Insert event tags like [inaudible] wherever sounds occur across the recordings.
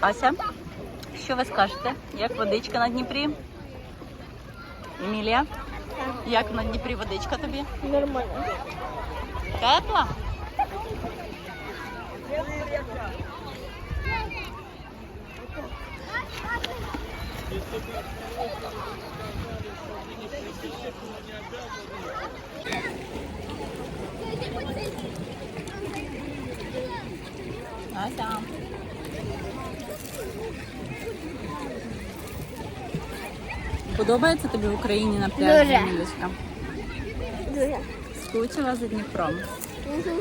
Ася, що ви скажете? Як водичка на Дніпрі? Емілія? Як на Дніпрі водичка тобі? Нормально. Тепла? Ася. Подобається тобі в Україні на пляжі, Дуже. Емілічка? Дуже. Скучила за Дніпром. Угу.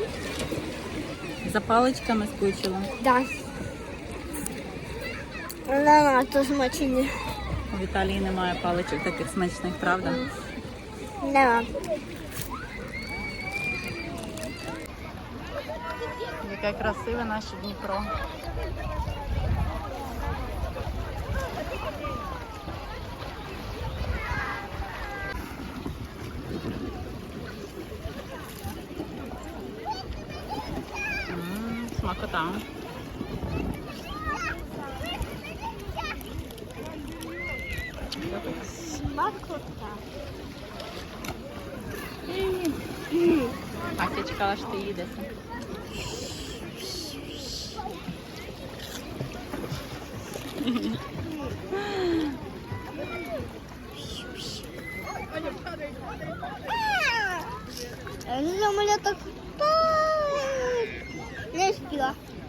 За паличками скучила. Да. Нема, то смачні. У Віталії немає паличок таких смачних, правда? Нема. Яке красиве наше Дніпро. М, Смакота. Смакота. А я чекала, що ти їдешся. Я не знаю, мене так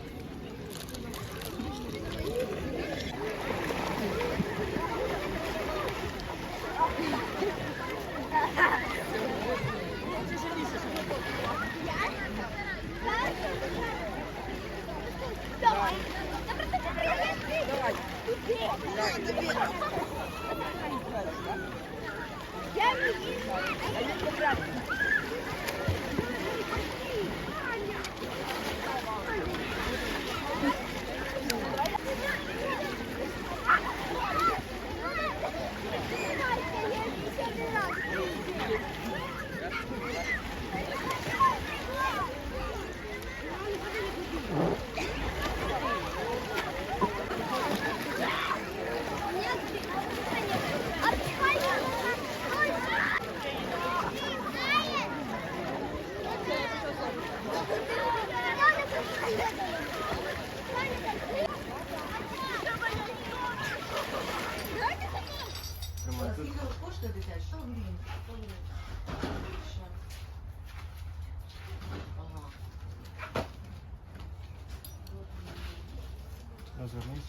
Розвернись.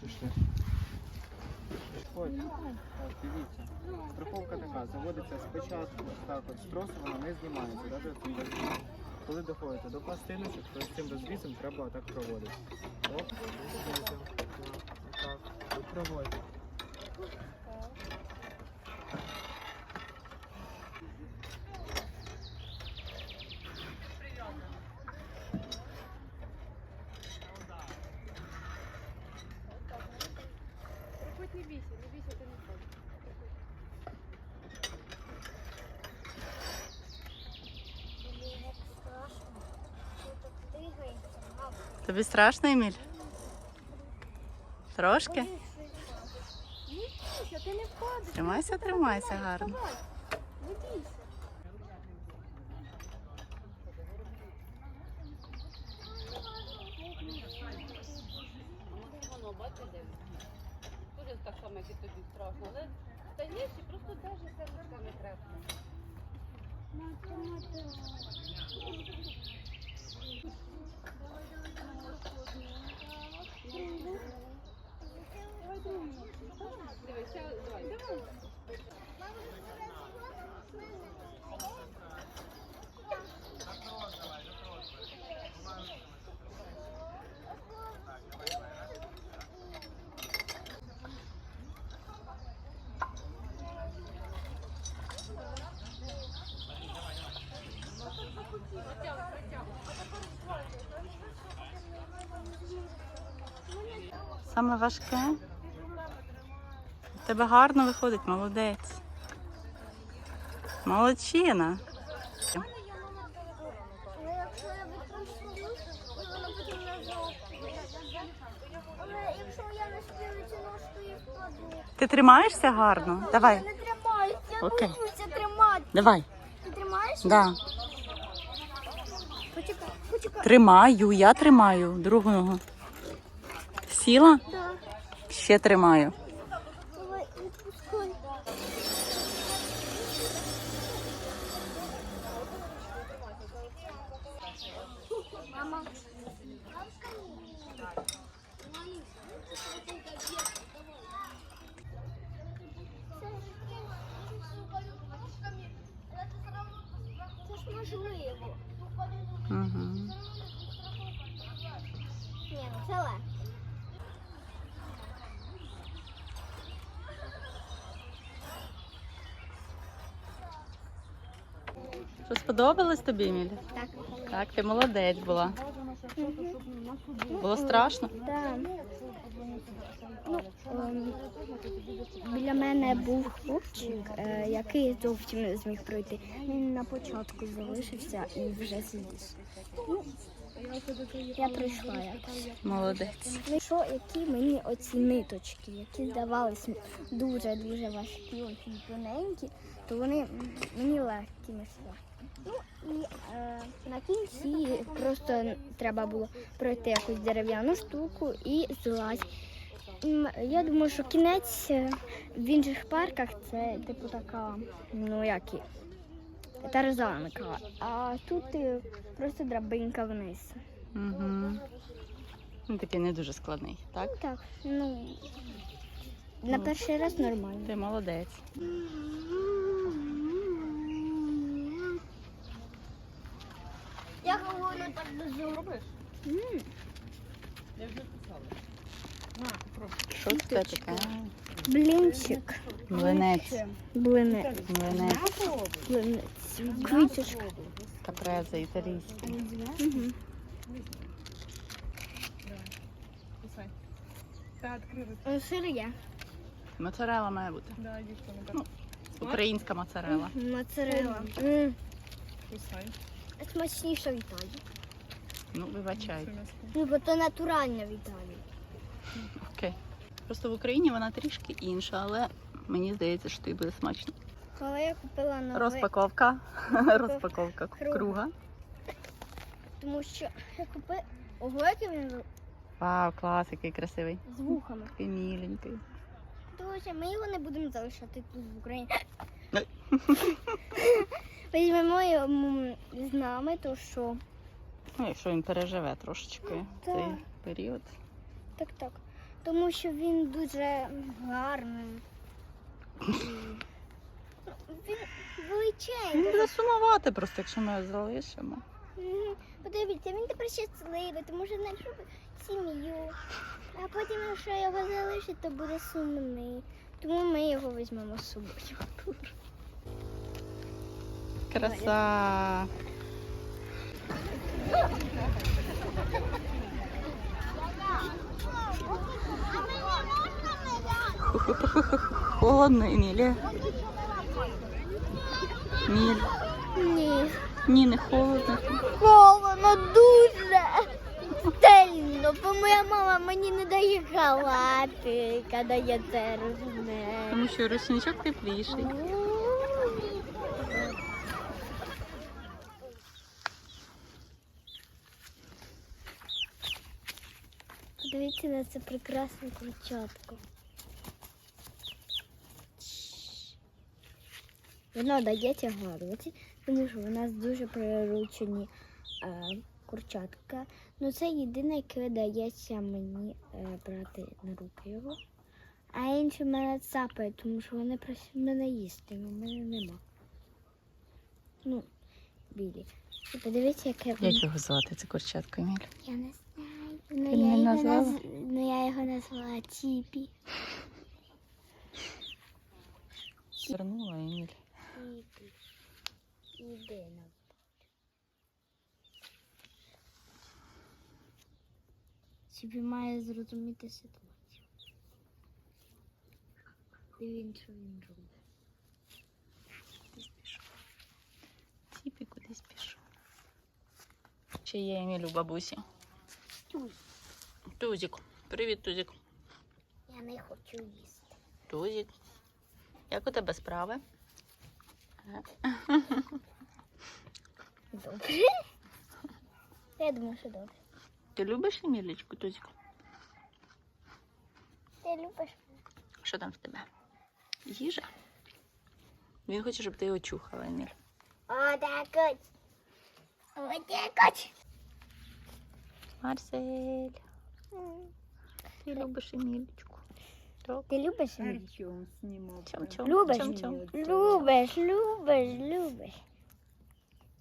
Пішли. Ось, так, дивіться. Страховка така, заводиться спочатку, так от, з тросу вона не знімається, навіть цим безвізом. Коли доходите до пластиночок, то з цим безвізом треба отак проводити. Оп, так, проводите. Тобі страшно, Еміль? Трошки? Тримайся, тримайся гарно. Воно бачите, Дуже так само, як і тобі страшно, але дальніше просто даже сердечками крепне. саме важке. У тебе гарно виходить, молодець. Молодчина. Ти тримаєшся гарно? Давай. Я не тримаюся, я Окей. боюся тримати. Давай. Ти тримаєшся? Да. Почекай, почекай. Тримаю, я тримаю другу ногу. Сіла? Да. Ще тримаю. Давай, відпускай. Мама. Це ж можливо. Угу. Ні, ну це легко. Що сподобалось тобі, Емілі? Так. Так, ти молодець була. Було страшно? Да. Ну, ем, біля мене був хлопчик, е, який зовсім не зміг пройти. Він на початку залишився і вже зліз. Ну, я прийшла якось. Молодець. Ну, що, які мені оці ниточки, які здавались дуже-дуже важкі, оці тоненькі, то вони мені легкі несли. Ну і е, на кінці просто треба було пройти якусь дерев'яну штуку і злазь. Я думаю, що кінець е, в інших парках це типу така, ну як і тарзанка, а тут е, просто драбинка вниз. Угу. Ну, такий не дуже складний, так? Ну так, ну на Ну. перший раз нормально. Ти молодець. Я говорю так дуже робиш. Що це таке? Блінчик. Млинець. Блинець. Млинець. Квіточка. Капреза італійський. Угу. Сир є. Моцарела має бути. Ну, Українська моцарела. Моцарелла. М, кусай. Смачніше в Італії. Ну, вибачайте. Ну, бо то натуральне в Італії. Окей. Просто в Україні вона трішки інша, але мені здається, що тобі буде смачно. Коли я купила новий, Розпаковка. Розпаковка Круга. круга. тому що я купила Ого, який він Вау, клас, який красивий. з вухами. Такий міленький. Друзі, ми його не будемо залишати тут в Україні. [laughs] Візьмемо його з нами, то що? Ну, якщо він переживе трошечки Так. цей період. Так, так. Тому що він дуже гарний. [laughs] І- Він величезний. буде сумувати просто, якщо ми його залишимо. Мгм. Подивіться, він тепер щасливий, тому що знайшов сім'ю. А потім, якщо його залишить, то буде сумний. Тому ми його візьмемо з собою. Краса. Холодно, Емілія. Міль. Ні. Ні, не холодно. Холодно дуже. Сильно, бо моя мама мені не дає халати, коли я це розумію. Тому що рушничок тепліший. Подивіться на це прекрасне курчатко. Воно дає тягати, тому що у нас дуже приручені е, курчатка. Ну це єдине, яке дається мені е, брати на руки його. А інші мене цапають, тому що вони просять мене їсти, а в мене нема. Ну, білі. І подивіться, яке воно. Як його звати, це курчатко, Еміль? Я не знаю. Ну, Ти я, не його назвала? наз... ну, я його назвала Тіпі. Звернула, Еміль. Тіпі. Іди на. Тіпі має зрозуміти ситуацію. І він що він робить. Тіпі кудись пішов. Чи є у бабусі? Туз. Тузик. Привіт, Тузик. Я не хочу їсти. Тузік. Як у тебе справи? Добре. Я думаю, що добре. Ти любиш Емілічку, Тузік? Ти любиш? Що там в тебе? Їжа? Він хоче, щоб ти його чухала, Еміль. Отак от. Отак от. Марсель, ти любиш Емілічку. Ти любиш? Артем. Чом-чом. Любиш? Чом-чом. Любиш, любиш, любиш.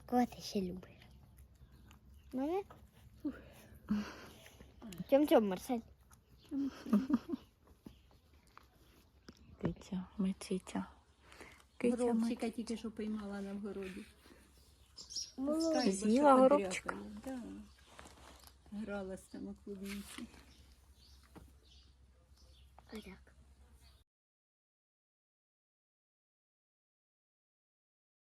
Кого ти ще любиш? Мене? Тьом-тьом, Марсель. Киця, мициця. Горобчика тільки що поймала на вгороді. Ти з'їла горобчика? Да. Гралась там у клубниці. Like.